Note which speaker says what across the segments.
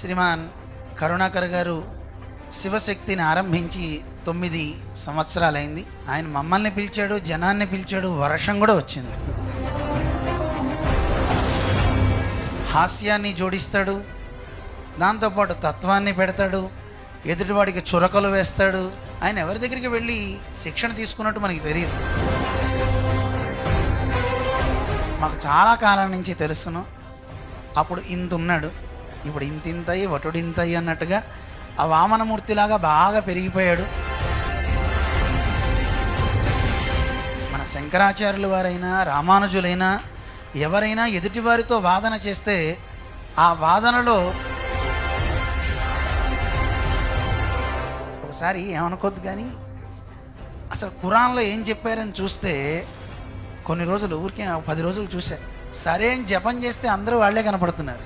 Speaker 1: శ్రీమాన్ కరుణాకర్ గారు శివశక్తిని ఆరంభించి తొమ్మిది సంవత్సరాలైంది. ఆయన మమ్మల్ని పిలిచాడు జనాన్ని పిలిచాడు వర్షం కూడా వచ్చింది. హాస్యాన్ని జోడిస్తాడు దాంతోపాటు తత్వాన్ని పెడతాడు ఎదుటివాడికి చురకలు వేస్తాడు. ఆయన ఎవరి దగ్గరికి వెళ్ళి శిక్షణ తీసుకున్నట్టు మనకి తెలియదు. మాకు చాలా కాలం నుంచి తెలుసును. అప్పుడు ఇంత ఉన్నాడు. ఇప్పుడు ఇంత ఇంతయి వటుడు ఇంతయి అన్నట్టుగా ఆ వామనమూర్తిలాగా బాగా పెరిగిపోయాడు. మన శంకరాచార్యుల వారైనా రామానుజులైనా ఎవరైనా ఎదుటివారితో వాదన చేస్తే ఆ వాదనలో ఒకసారి ఏమనుకోద్దు కానీ అసలు ఖురాన్లో ఏం చెప్పారని చూస్తే కొన్ని రోజులు ఊరికే పది రోజులు చూసా సరే అని జపం చేస్తే అందరూ వాళ్ళే కనపడుతున్నారు.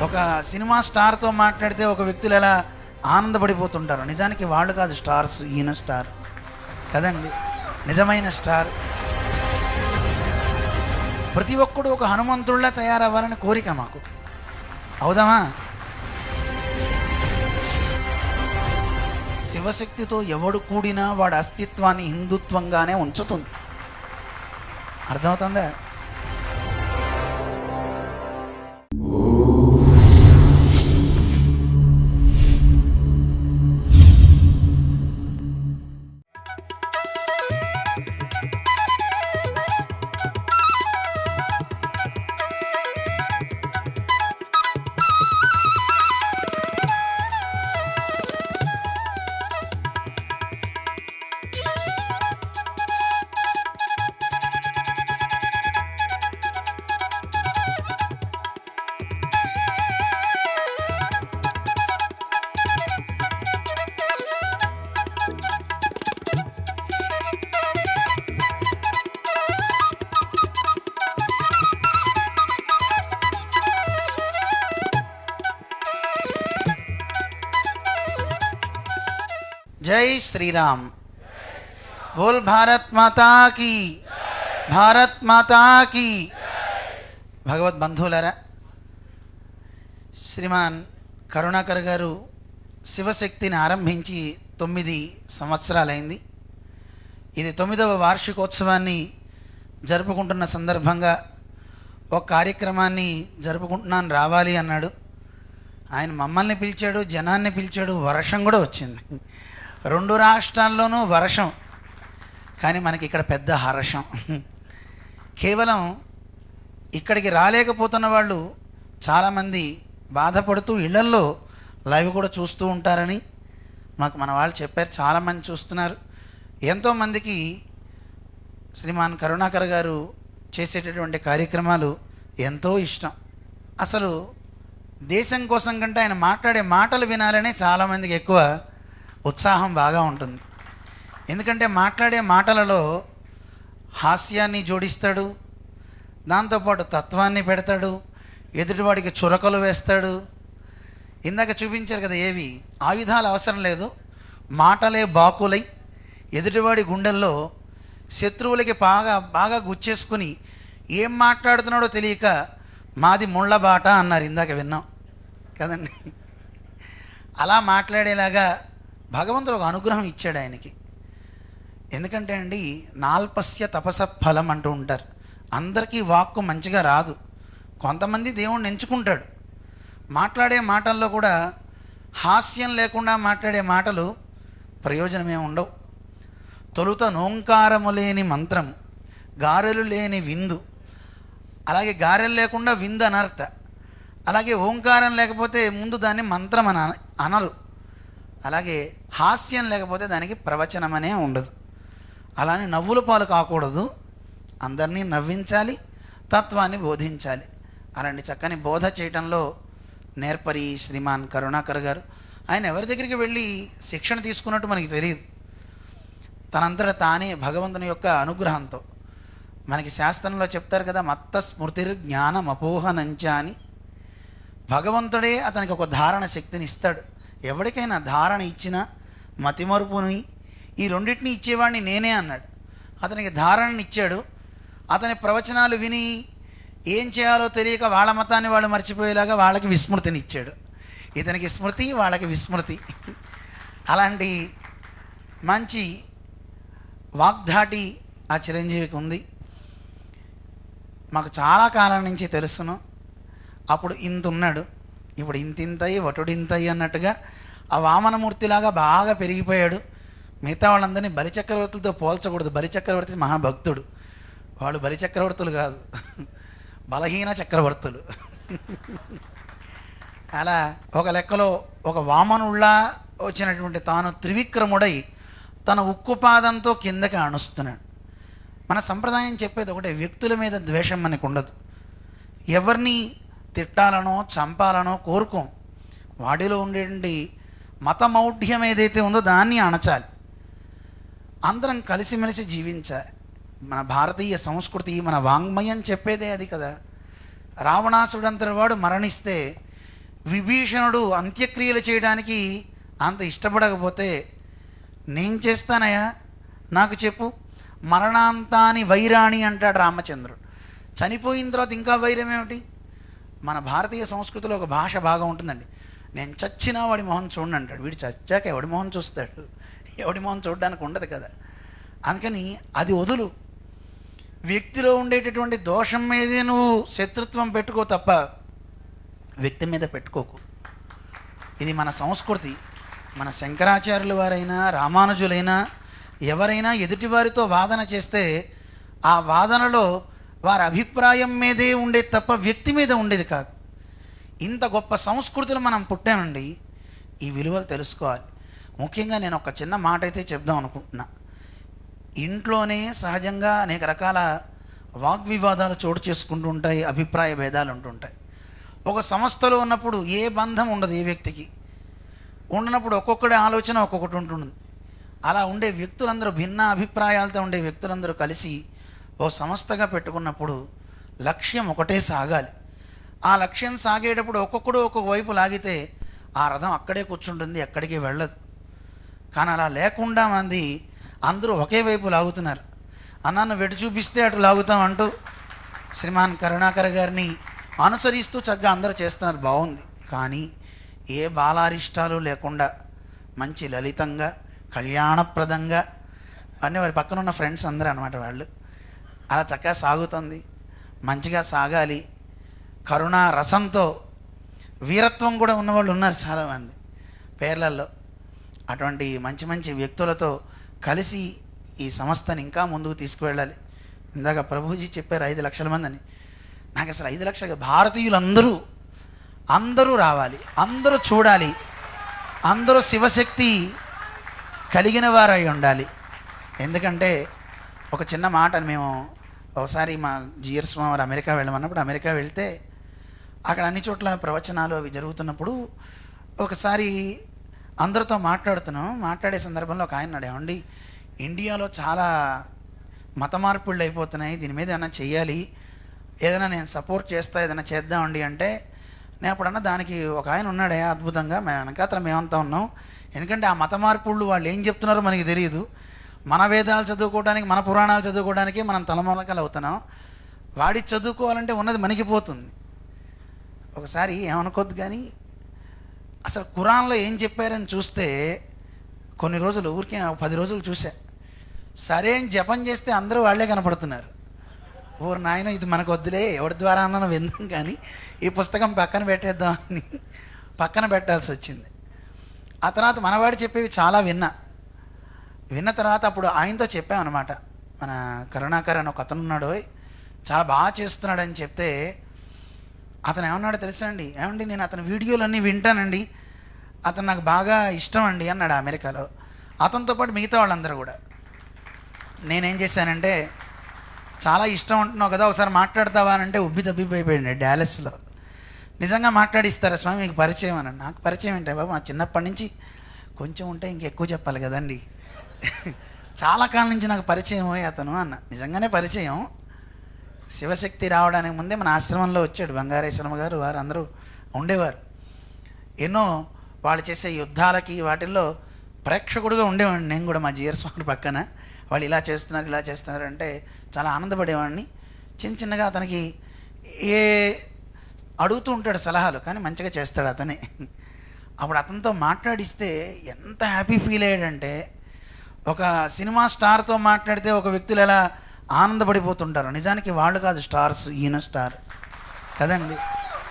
Speaker 1: ఒక సినిమా స్టార్తో మాట్లాడితే ఒక వ్యక్తులు ఎలా ఆనందపడిపోతుంటారు. నిజానికి వాళ్ళు కాదు స్టార్స్ ఈయన స్టార్. కదండి? నిజమైన స్టార్. ప్రతి ఒక్కడు ఒక హనుమంతుడిలా తయారవ్వాలని కోరిక మాకు. అవుదామా? శివశక్తితో ఎవడు కూడినా వాడి అస్తిత్వాన్ని హిందుత్వంగానే ఉంచుతుంది. అర్థమవుతుందా? జై శ్రీరామ్. బోల్ భారత్ మాతా కీ భారత్ మాతా కీ. భగవద్ బంధువులరా శ్రీమాన్ కరుణాకర్ గారు శివశక్తిని ఆరంభించి తొమ్మిది సంవత్సరాలైంది. ఇది తొమ్మిదవ వార్షికోత్సవాన్ని జరుపుకుంటున్న సందర్భంగా ఒక కార్యక్రమాన్ని జరుపుకుంటున్నాను రావాలి అన్నాడు. ఆయన మమ్మల్ని పిలిచాడు జనాన్ని పిలిచాడు వర్షం కూడా వచ్చింది. రెండు రాష్ట్రాల్లోనూ వర్షం. కానీ మనకి ఇక్కడ పెద్ద హర్షం. కేవలం ఇక్కడికి రాలేకపోతున్న వాళ్ళు చాలామంది బాధపడుతూ ఇళ్ళల్లో లైవ్ కూడా చూస్తూ ఉంటారని మాకు మన వాళ్ళు చెప్పారు. చాలామంది చూస్తున్నారు. ఎంతోమందికి శ్రీమాన్ కరుణాకర్ గారు చేసేటటువంటి కార్యక్రమాలు ఎంతో ఇష్టం. అసలు దేశం కోసం కంటే ఆయన మాట్లాడే మాటలు వినాలనే చాలామందికి ఎక్కువ ఉత్సాహం బాగా ఉంటుంది. ఎందుకంటే మాట్లాడే మాటలలో హాస్యాన్ని జోడిస్తాడు దాంతోపాటు తత్వాన్ని పెడతాడు ఎదుటివాడికి చురకలు వేస్తాడు. ఇందాక చూపించారు కదా ఏవి? ఆయుధాలు అవసరం లేదు మాటలే బాకులై ఎదుటివాడి గుండెల్లో శత్రువులకి బాగా బాగా గుచ్చేసుకుని ఏం మాట్లాడుతున్నాడో తెలియక మాది ముళ్ళ బాట అన్నారు. ఇందాక విన్నాం కదండి? అలా మాట్లాడేలాగా భగవంతుడు ఒక అనుగ్రహం ఇచ్చాడు ఆయనకి. ఎందుకంటే అండి నాల్పస్య తపస ఫలం అంటూ ఉంటారు. అందరికీ వాక్కు మంచిగా రాదు. కొంతమంది దేవుణ్ణి ఎంచుకుంటాడు. మాట్లాడే మాటల్లో కూడా హాస్యం లేకుండా మాట్లాడే మాటలు ప్రయోజనమే ఉండవు. తొలుత నోంకారము లేని మంత్రం గారెలు లేని విందు. అలాగే గారెలు లేకుండా విందు అనరట. అలాగే ఓంకారం లేకపోతే ముందు దాన్ని మంత్రం అని అన- అనరు. అలాగే హాస్యం లేకపోతే దానికి ప్రవచనమనే ఉండదు. అలానే నవ్వుల పాలు కాకూడదు. అందరినీ నవ్వించాలి తత్వాన్ని బోధించాలి. అలాంటి చక్కని బోధ చేయటంలో నేర్పరి శ్రీమాన్ కరుణాకర్ గారు. ఆయన ఎవరి దగ్గరికి వెళ్ళి శిక్షణ తీసుకున్నట్టు మనకి తెలియదు. తనంతట తానే భగవంతుని యొక్క అనుగ్రహంతో. మనకి శాస్త్రంలో చెప్తారు కదా మత్త స్మృతిర్ జ్ఞానం అపోహనంచ అని భగవంతుడే అతనికి ఒక ధారణ శక్తిని ఇస్తాడు. ఎవరికైనా ధారణ ఇచ్చినా మతిమరుపుని ఈ రెండింటిని ఇచ్చేవాడిని నేనే అన్నాడు. అతనికి ధారణని ఇచ్చాడు. అతని ప్రవచనాలు విని ఏం చేయాలో తెలియక వాళ్ళ మతాన్ని వాళ్ళు మర్చిపోయేలాగా వాళ్ళకి విస్మృతిని ఇచ్చాడు. ఇతనికి స్మృతి వాళ్ళకి విస్మృతి. అలాంటి మంచి వాగ్ధాటి ఆ చిరంజీవికి ఉంది. మాకు చాలా కాలం నుంచి తెలుసును. అప్పుడు ఇంత ఉన్నాడు. ఇప్పుడు ఇంతింతయి వటుడింతయి అన్నట్టుగా ఆ వామనమూర్తిలాగా బాగా పెరిగిపోయాడు. మిగతా వాళ్ళందరినీ బలిచక్రవర్తులతో పోల్చకూడదు. బలిచక్రవర్తి మహాభక్తుడు. వాళ్ళు బలిచక్రవర్తులు కాదు. బలహీన చక్రవర్తులు. అలా ఒక లెక్కలో ఒక వామనుల్లా వచ్చినటువంటి తాను త్రివిక్రముడై తన ఉక్కుపాదంతో కిందకి అణుస్తున్నాడు మన సంప్రదాయం చెప్పేది ఒకటే వ్యక్తుల మీద ద్వేషం మనకు ఉండదు ఎవరిని తిట్టాలనో చంపాలనో కోరుకోం. వాడిలో ఉండేటువంటి మతమౌఢ్యం ఏదైతే ఉందో దాన్ని అణచాలి. అందరం కలిసిమెలిసి జీవించాలి. మన భారతీయ సంస్కృతి మన వాంగ్మయం చెప్పేదే అది కదా. రావణాసుడంతటి వాడు మరణిస్తే విభీషణుడు అంత్యక్రియలు చేయడానికి అంత ఇష్టపడకపోతే నేను చేస్తానయ్యా? నాకు చెప్పు. మరణాంతాని వైరాణి అంటాడు రామచంద్రుడు. చనిపోయిన తర్వాత ఇంకా వైరం ఏమిటి? మన భారతీయ సంస్కృతిలో ఒక భాష బాగా ఉంటుందండి. నేను చచ్చినా వాడి మొహం చూడండి అంటాడు. వీడు చచ్చాక ఎవడి మొహం చూస్తాడు? ఎవడి మొహం చూడడానికి ఉండదు కదా. అందుకని అది వదులు. వ్యక్తిలో ఉండేటటువంటి దోషం మీదే నువ్వు శత్రుత్వం పెట్టుకో తప్ప వ్యక్తి మీద పెట్టుకోకు. ఇది మన సంస్కృతి. మన శంకరాచార్యుల వారైనా రామానుజులైనా ఎవరైనా ఎదుటివారితో వాదన చేస్తే ఆ వాదనలో వారి అభిప్రాయం మీదే ఉండేది తప్ప వ్యక్తి మీద ఉండేది కాదు. ఇంత గొప్ప సంస్కృతిలో మనం పుట్టామండి ఈ విలువలు తెలుసుకోవాలి. ముఖ్యంగా నేను ఒక చిన్న మాట అయితే చెప్దాం అనుకుంటున్నా. ఇంట్లోనే సహజంగా అనేక రకాల వాగ్వివాదాలు చోటు చేసుకుంటూ ఉంటాయి అభిప్రాయ భేదాలు ఉంటుంటాయి ఒక సంస్థలో ఉన్నప్పుడు ఏ బంధం ఉండదు ఏ వ్యక్తికి. ఉండనప్పుడు ఒక్కొక్కడి ఆలోచన ఒక్కొక్కటి ఉంటుంది అలా ఉండే వ్యక్తులందరూ భిన్న అభిప్రాయాలతో ఉండే వ్యక్తులందరూ కలిసి ఓ సంస్థగా పెట్టుకున్నప్పుడు లక్ష్యం ఒకటే సాగాలి. ఆ లక్ష్యం సాగేటప్పుడు ఒక్కొక్కడు ఒక్కొక్క వైపు లాగితే ఆ రథం అక్కడే కూర్చుంటుంది ఎక్కడికి వెళ్ళదు. కానీ అలా లేకుండా మంది అందరూ ఒకే వైపు లాగుతున్నారు. అన్నాను వెటు చూపిస్తే అటు లాగుతాం అంటూ శ్రీమాన్ కరుణాకర్ గారిని అనుసరిస్తూ చక్కగా అందరూ చేస్తున్నారు. బాగుంది. కానీ ఏ బాలారిష్టాలు లేకుండా మంచి లలితంగా కళ్యాణప్రదంగా అన్నీ వారి పక్కన ఉన్న ఫ్రెండ్స్ అందరూ అనమాట వాళ్ళు. అలా చక్కగా సాగుతుంది. మంచిగా సాగాలి. కరుణా రసంతో వీరత్వం కూడా ఉన్నవాళ్ళు ఉన్నారు చాలామంది. పేర్లలో అటువంటి మంచి మంచి వ్యక్తులతో కలిసి ఈ సంస్థని ఇంకా ముందుకు తీసుకువెళ్ళాలి. ఇందాక ప్రభుజీ చెప్పారు ఐదు లక్షల మందిని. నాకు అసలు ఐదు లక్షల భారతీయులందరూ అందరూ రావాలి. అందరూ చూడాలి. అందరూ శివశక్తి కలిగిన వారై ఉండాలి. ఎందుకంటే ఒక చిన్న మాట మేము ఒకసారి మా జియర్ స్వామి వారు అమెరికా వెళ్ళమన్నప్పుడు అమెరికా వెళ్తే అక్కడ అన్ని చోట్ల ప్రవచనాలు అవి జరుగుతున్నప్పుడు ఒకసారి అందరితో మాట్లాడుతున్నాం. మాట్లాడే సందర్భంలో ఒక ఆయన అన్నాడు ఇండియాలో చాలా మత మార్పుళ్ళు అయిపోతున్నాయి. దీని మీద ఏమైనా చెయ్యాలి? ఏదైనా నేను సపోర్ట్ చేస్తా ఏదైనా చేద్దామండి అంటే నేను అప్పుడన్నా దానికి ఒక ఆయన ఉన్నాడే అద్భుతంగా మేము వెనకాతల మేమంతా ఉన్నాం. ఎందుకంటే ఆ మత మార్పుళ్ళు వాళ్ళు ఏం చెప్తున్నారో మనకి తెలియదు. మన వేదాలు చదువుకోవడానికి మన పురాణాలు చదువుకోవడానికి మనం తలమొలకలు అవుతున్నాం. వాడి చదువుకోవాలంటే ఉన్నది మనకి పోతుంది. ఒకసారి ఏమనుకోద్దు కానీ అసలు కురాన్లో ఏం చెప్పారని చూస్తే కొన్ని రోజులు ఊరికే పది రోజులు చూసా సరే అని జపం చేస్తే అందరూ వాళ్ళే కనపడుతున్నారు. ఓరు నాయన ఇది మనకు వద్దులే ఎవరి ద్వారా అన్న విందాం కానీ ఈ పుస్తకం పక్కన పెట్టేద్దామని పక్కన పెట్టాల్సి వచ్చింది. ఆ తర్వాత మనవాడు చెప్పేవి చాలా విన్నా. విన్న తర్వాత అప్పుడు ఆయనతో చెప్పామన్నమాట. మన కరుణాకర్ అని ఒక అతను ఉన్నాడు చాలా బాగా చేస్తున్నాడని చెప్తే అతను ఏమన్నాడు తెలుసా అండి ఏమండి నేను అతని వీడియోలన్నీ వింటానండి. అతను నాకు బాగా ఇష్టం అండి అన్నాడు అమెరికాలో. అతనితో పాటు మిగతా వాళ్ళందరూ కూడా. నేనేం చేశానంటే చాలా ఇష్టం అంటున్నావు కదా ఒకసారి మాట్లాడతావా అంటే ఉబ్బి తబ్బిపోయిపోయింది డ్యాలెస్లో నిజంగా మాట్లాడిస్తారా స్వామి మీకు పరిచయం అన్నాడు. నాకు పరిచయం ఏంటి బాబు? నా చిన్నప్పటి నుంచి కొంచెం ఉంటే ఇంకెక్కువ చెప్పాలి కదండి. చాలా కాలం నుంచి నాకు పరిచయం అయ్యి అతను అన్న. నిజంగానే పరిచయం. శివశక్తి రావడానికి ముందే మన ఆశ్రమంలో వచ్చాడు బంగారేశ్వరమ్మ గారు వారు అందరూ ఉండేవారు. ఎన్నో వాళ్ళు చేసే యుద్ధాలకి వాటిల్లో ప్రేక్షకుడుగా ఉండేవాడిని నేను కూడా మా జియర్ స్వామి పక్కన. వాళ్ళు ఇలా చేస్తున్నారు ఇలా చేస్తున్నారు అంటే చాలా ఆనందపడేవాడిని. చిన్న చిన్నగా అతనికి ఏ అడుగుతూ ఉంటాడు సలహాలు కానీ మంచిగా చేస్తాడు అతనే. అప్పుడు అతనితో మాట్లాడిస్తే ఎంత హ్యాపీ ఫీల్ అయ్యాడంటే ఒక సినిమా స్టార్తో మాట్లాడితే ఒక వ్యక్తులు ఎలా ఆనందపడిపోతుంటారు. నిజానికి వాళ్ళు కాదు స్టార్స్ ఈయన స్టార్. కదండి?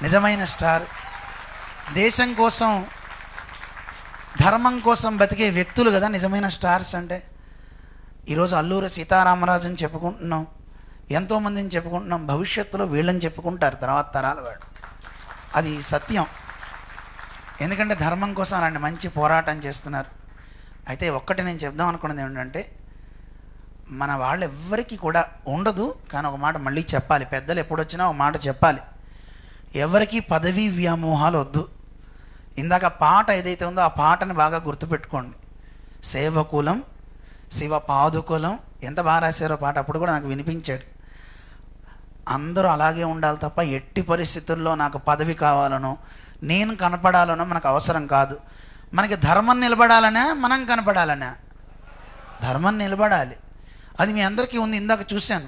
Speaker 1: నిజమైన స్టార్. దేశం కోసం ధర్మం కోసం బతికే వ్యక్తులు కదా నిజమైన స్టార్స్ అంటే? ఈరోజు అల్లూరి సీతారామరాజుని చెప్పుకుంటున్నాం ఎంతోమందిని చెప్పుకుంటున్నాం భవిష్యత్తులో వీళ్ళని చెప్పుకుంటారు తర్వాత తరాల వాడు అది సత్యం. ఎందుకంటే ధర్మం కోసం అలాంటి మంచి పోరాటం చేస్తున్నారు. అయితే ఒక్కటి నేను చెప్దాం అనుకున్నది ఏంటంటే మన వాళ్ళు ఎవ్వరికి కూడా ఉండదు కానీ ఒక మాట మళ్ళీ చెప్పాలి. పెద్దలు ఎప్పుడొచ్చినా ఒక మాట చెప్పాలి. ఎవరికి పదవీ వ్యామోహాలు వద్దు. ఇందాక పాట ఏదైతే ఉందో ఆ పాటని బాగా గుర్తుపెట్టుకోండి. సేవకులం శివ పాదుకులం ఎంత బాగా రాశారో పాట అప్పుడు కూడా నాకు వినిపించాడు. అందరూ అలాగే ఉండాలి తప్ప ఎట్టి పరిస్థితుల్లో నాకు పదవి కావాలనో నేను కనపడాలనో మనకు అవసరం కాదు. మనకి ధర్మం నిలబడాలనే? మనం కనపడాలనే? ధర్మం నిలబడాలి. అది మీ అందరికీ ఉంది. ఇందాక చూశాను.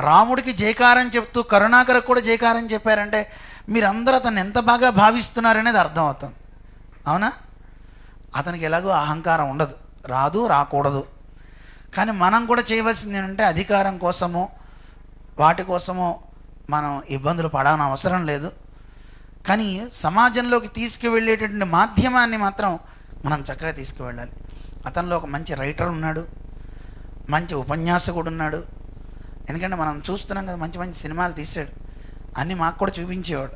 Speaker 1: రాముడికి జయకారం చెప్తూ కరుణాకరకు కూడా జయకారం చెప్పారంటే మీరందరూ అతను ఎంత బాగా భావిస్తున్నారనేది అర్థమవుతుంది. అవునా? అతనికి ఎలాగో అహంకారం ఉండదు. రాదు రాకూడదు. కానీ మనం కూడా చేయవలసింది ఏంటంటే అధికారం కోసమో వాటి కోసమో మనం ఇబ్బందులు పడాలని అవసరం లేదు. కానీ సమాజంలోకి తీసుకువెళ్ళేటటువంటి మాధ్యమాన్ని మాత్రం మనం చక్కగా తీసుకువెళ్ళాలి. అతనిలో ఒక మంచి రైటర్ ఉన్నాడు మంచి ఉపన్యాసకుడు ఉన్నాడు ఎందుకంటే మనం చూస్తున్నాం కదా మంచి మంచి సినిమాలు తీసాడు అన్నీ మాకు కూడా చూపించేవాడు.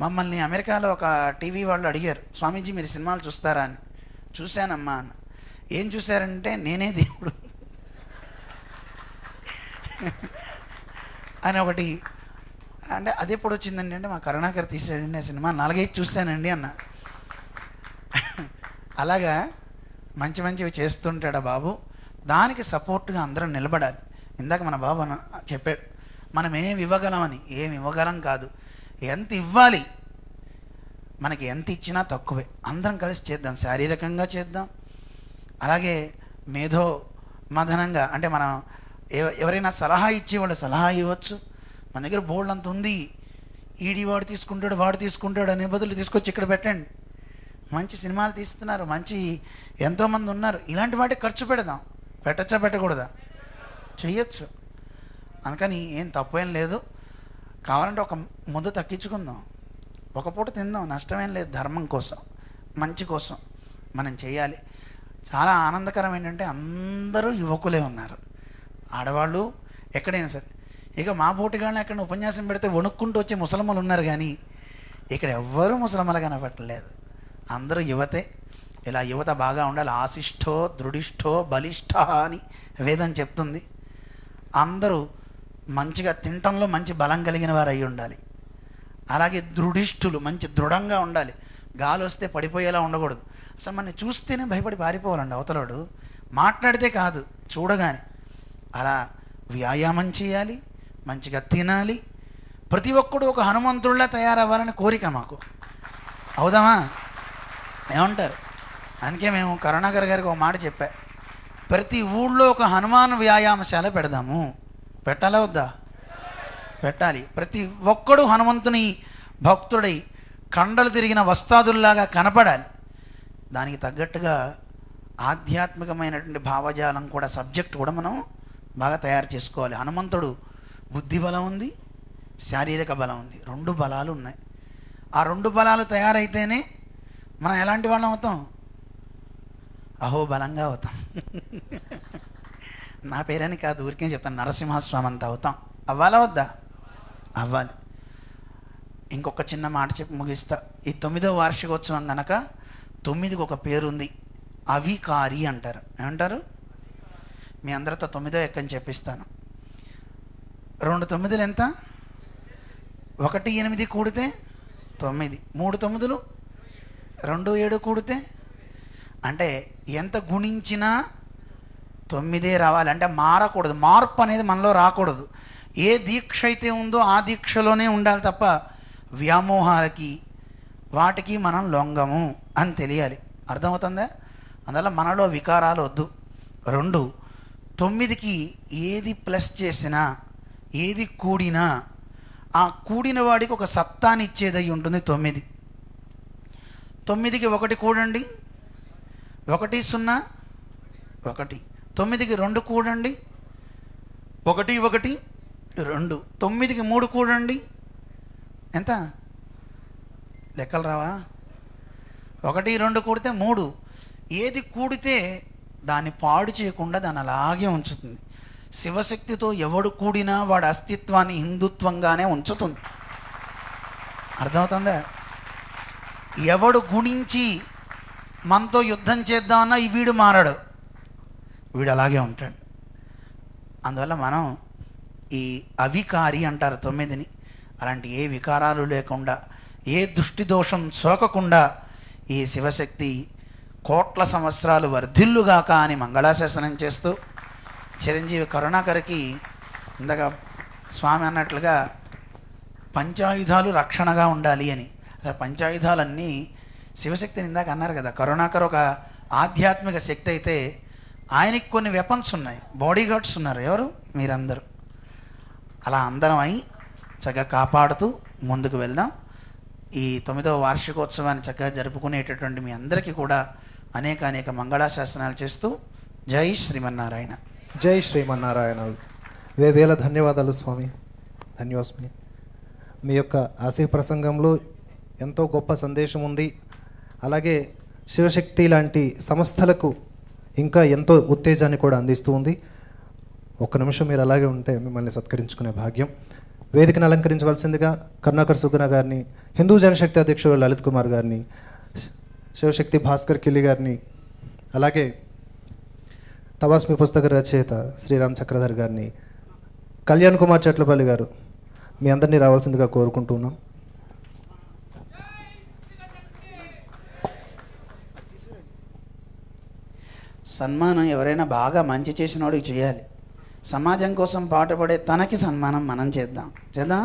Speaker 1: మమ్మల్ని అమెరికాలో ఒక టీవీ వాళ్ళు అడిగారు స్వామీజీ మీరు సినిమాలు చూస్తారా? అని. చూశానమ్మా అన్న. ఏం చూశారంటే నేనే దేవుడు. అని ఒకటి అంటే అది ఎప్పుడు వచ్చిందండి అంటే మా కరుణాకర్ తీసాడండి ఆ సినిమా. నాలుగైదు చూశానండి అన్న. అలాగా మంచి మంచివి చేస్తుంటాడు ఆ బాబు? దానికి సపోర్ట్గా అందరం నిలబడాలి. ఇందాక మన బాబు చెప్పాడు మనం ఏమి ఇవ్వగలమని. ఏమి ఇవ్వగలం కాదు. ఎంత ఇవ్వాలి? మనకి ఎంత ఇచ్చినా తక్కువే. అందరం కలిసి చేద్దాం. శారీరకంగా చేద్దాం. అలాగే మేధో మదనంగా అంటే మనం ఎవ- ఎవరైనా సలహా ఇచ్చేవాళ్ళు సలహా ఇవ్వచ్చు. మన దగ్గర బోల్డ్ అంత ఉంది. ఈడి వాడు తీసుకుంటాడు వాడు తీసుకుంటాడు అనే బదులు తీసుకొచ్చి ఇక్కడ పెట్టండి. మంచి సినిమాలు తీస్తున్నారు మంచి ఎంతోమంది ఉన్నారు. ఇలాంటి వాటికి ఖర్చు పెడదాం. పెట్టచ్చా పెట్టకూడదా? చెయ్యొచ్చు. అందుకని ఏం తప్పేం లేదు. కావాలంటే ఒక ముద్ద తగ్గించుకుందాం. ఒక పూట తిందాం నష్టమేం లేదు ధర్మం కోసం మంచి కోసం మనం చేయాలి చాలా ఆనందకరం ఏంటంటే అందరూ యువకులే ఉన్నారు. ఆడవాళ్ళు ఎక్కడైనా సరే ఇక మా పోటీగాళ్ళని అక్కడ ఉపన్యాసం పెడితే వణుక్కుంటూ వచ్చే ముసలమ్మలు ఉన్నారు కానీ ఇక్కడ ఎవ్వరూ ముసలమ్మలు కనపట్టలేదు అందరూ యువతే. ఇలా యువత బాగా ఉండాలి. ఆశిష్టో దృఢిష్టో బలిష్ట అని వేదం చెప్తుంది. అందరూ మంచిగా తినటంలో మంచి బలం కలిగిన వారు అయి ఉండాలి. అలాగే దృఢిష్ఠులు మంచి దృఢంగా ఉండాలి. గాలి వస్తే పడిపోయేలా ఉండకూడదు. అసలు మన చూస్తేనే భయపడి పారిపోవాలండి అవతలడు. మాట్లాడితే కాదు చూడగానే. అలా వ్యాయామం చేయాలి. మంచిగా తినాలి. ప్రతి ఒక్కడు ఒక హనుమంతుడిలా తయారవ్వాలని కోరిక మాకు. అవుదామా? ఏమంటారు? అందుకే మేము కరుణాకర్ గారికి ఒక మాట చెప్పా. ప్రతి ఊళ్ళో ఒక హనుమాన్ వ్యాయామశాల పెడదాము. పెట్టాలా వద్దా? పెట్టాలి. ప్రతి ఒక్కడు హనుమంతుని భక్తుడై కండలు తిరిగిన వస్తాదుల్లాగా కనపడాలి. దానికి తగ్గట్టుగా ఆధ్యాత్మికమైనటువంటి భావజాలం కూడా సబ్జెక్ట్ కూడా మనం బాగా తయారు చేసుకోవాలి. హనుమంతుడు బుద్ధి బలం ఉంది శారీరక బలం ఉంది. రెండు బలాలు ఉన్నాయి. ఆ రెండు బలాలు తయారైతేనే మనం ఎలాంటి వాళ్ళం అవుతాం? అహో బలంగా అవుతాం. నా పేరని కాదు ఊరికే చెప్తాను. నరసింహస్వామి అంత అవుతాం. అవ్వాలా వద్దా? అవ్వాలి. ఇంకొక చిన్న మాట చెప్పి ముగిస్తా. ఈ తొమ్మిదో వార్షికోత్సవం కనుక తొమ్మిదికి ఒక పేరు ఉంది అవికారి అంటారు. ఏమంటారు? మీ అందరితో తొమ్మిదో ఎక్కని చెప్పిస్తాను. రెండు తొమ్మిదిలు ఎంత? ఒకటి ఎనిమిది కూడితే తొమ్మిది. మూడు తొమ్మిదిలు? రెండు ఏడు కూడితే? అంటే ఎంత గుణించినా తొమ్మిదే రావాలి. అంటే మారకూడదు. మార్పు అనేది మనలో రాకూడదు. ఏ దీక్ష అయితే ఉందో ఆ దీక్షలోనే ఉండాలి తప్ప వ్యామోహాలకి వాటికి మనం లొంగము అని తెలియాలి. అర్థమవుతుందా? అందువల్ల మనలో వికారాలు వద్దు. రెండు తొమ్మిదికి ఏది ప్లస్ చేసినా ఏది కూడినా ఆ కూడిన వాడికి ఒక సత్తానిచ్చేదై ఉంటుంది తొమ్మిది. తొమ్మిదికి ఒకటి కూడండి. ఒకటి సున్నా ఒకటి. తొమ్మిదికి రెండు కూడండి. ఒకటి ఒకటి రెండు. తొమ్మిదికి మూడు కూడండి. ఎంత? లెక్కలు రావా? ఒకటి రెండు కూడితే మూడు. ఏది కూడితే దాన్ని పాడు చేయకుండా దాన్ని అలాగే ఉంచుతుంది. శివశక్తితో ఎవడు కూడినా వాడి అస్తిత్వాన్ని హిందుత్వంగానే ఉంచుతుంది. అర్థమవుతుందా? ఎవడు గుణించి మనతో యుద్ధం చేద్దామన్నా ఈ వీడు మారాడు. వీడు అలాగే ఉంటాడు. అందువల్ల మనం ఈ అవికారి అంటారు తొమ్మిదిని. అలాంటి ఏ వికారాలు లేకుండా ఏ దృష్టి దోషం సోకకుండా ఈ శివశక్తి కోట్ల సంవత్సరాలు వర్ధిల్లుగాక అని మంగళాశాసనం చేస్తూ చిరంజీవి కరుణాకర్కి ఇందాక స్వామి అన్నట్లుగా పంచాయుధాలు రక్షణగా ఉండాలి అని. అసలు పంచాయుధాలన్నీ శివశక్తిని ఇందాక అన్నారు కదా. కరుణాకర్ ఒక ఆధ్యాత్మిక శక్తి అయితే ఆయనకి కొన్ని వెపన్స్ ఉన్నాయి. బాడీ గార్డ్స్ ఉన్నారు ఎవరు? మీరందరూ. అలా అందరం అయి చక్కగా కాపాడుతూ ముందుకు వెళ్దాం. ఈ తొమ్మిదవ వార్షికోత్సవాన్ని చక్కగా జరుపుకునేటటువంటి మీ అందరికీ కూడా అనేక అనేక మంగళాశాసనాలు చేస్తూ జై శ్రీమన్నారాయణ.
Speaker 2: జై శ్రీమన్నారాయణ. వేవేల ధన్యవాదాలు స్వామి. ధన్యోస్మి మీ యొక్క ఆశీ ప్రసంగంలో ఎంతో గొప్ప సందేశం ఉంది. అలాగే శివశక్తి లాంటి సంస్థలకు ఇంకా ఎంతో ఉత్తేజాన్ని కూడా అందిస్తూ ఉంది. ఒక్క నిమిషం మీరు అలాగే ఉంటే మిమ్మల్ని సత్కరించుకునే భాగ్యం. వేదికను అలంకరించవలసిందిగా కరుణాకర్ సుగుణ గారిని హిందూ జనశక్తి అధ్యక్షుడు లలిత్ కుమార్ గారిని శివశక్తి భాస్కర్ కిల్లి గారిని అలాగే తవాస్మి పుస్తక రచయిత శ్రీరామ్ చక్రధర్ గారిని కళ్యాణ్ కుమార్ చెట్లపల్లి గారు మీ అందరినీ రావాల్సిందిగా కోరుకుంటున్నాం.
Speaker 1: సన్మానం ఎవరైనా బాగా మంచి చేసిన వాడికి చేయాలి. సమాజం కోసం పాటుపడే తనకి సన్మానం మనం చేద్దాం. చేద్దాం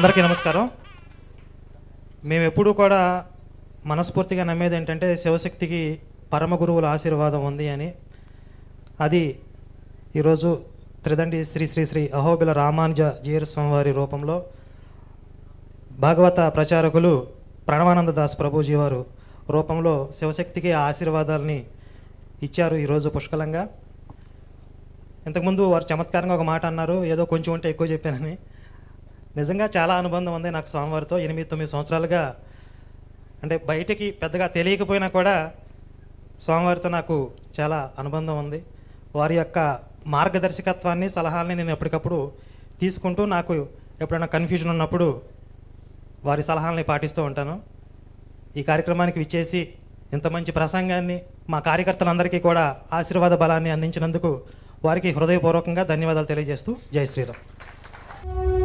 Speaker 3: అందరికీ నమస్కారం. మేము ఎప్పుడూ కూడా మనస్ఫూర్తిగా నమ్మేది ఏంటంటే శివశక్తికి పరమ గురువుల ఆశీర్వాదం ఉంది అని. అది ఈరోజు త్రిదండి శ్రీ శ్రీ శ్రీ అహోబిల రామానుజ జీర స్వామివారి రూపంలో భాగవత ప్రచారకులు ప్రణవానంద దాస్ ప్రభుజీ వారు రూపంలో శివశక్తికి ఆ ఆశీర్వాదాలని ఇచ్చారు ఈరోజు పుష్కలంగా. ఇంతకుముందు వారు చమత్కారంగా ఒక మాట అన్నారు ఏదో కొంచెం ఉంటే ఎక్కువ చెప్పానని. నిజంగా చాలా అనుబంధం ఉంది నాకు స్వామివారితో. ఎనిమిది తొమ్మిది సంవత్సరాలుగా అంటే బయటికి పెద్దగా తెలియకపోయినా కూడా స్వామివారితో నాకు చాలా అనుబంధం ఉంది. వారి యొక్క మార్గదర్శకత్వాన్ని సలహాలని నేను ఎప్పటికప్పుడు తీసుకుంటూ నాకు ఎప్పుడైనా కన్ఫ్యూజన్ ఉన్నప్పుడు వారి సలహాలని పాటిస్తూ ఉంటాను. ఈ కార్యక్రమానికి విచ్చేసి ఇంత మంచి ప్రసంగాన్ని మా కార్యకర్తలందరికీ కూడా ఆశీర్వాద బలాన్ని అందించినందుకు వారికి హృదయపూర్వకంగా ధన్యవాదాలు తెలియజేస్తూ జై శ్రీరామ్.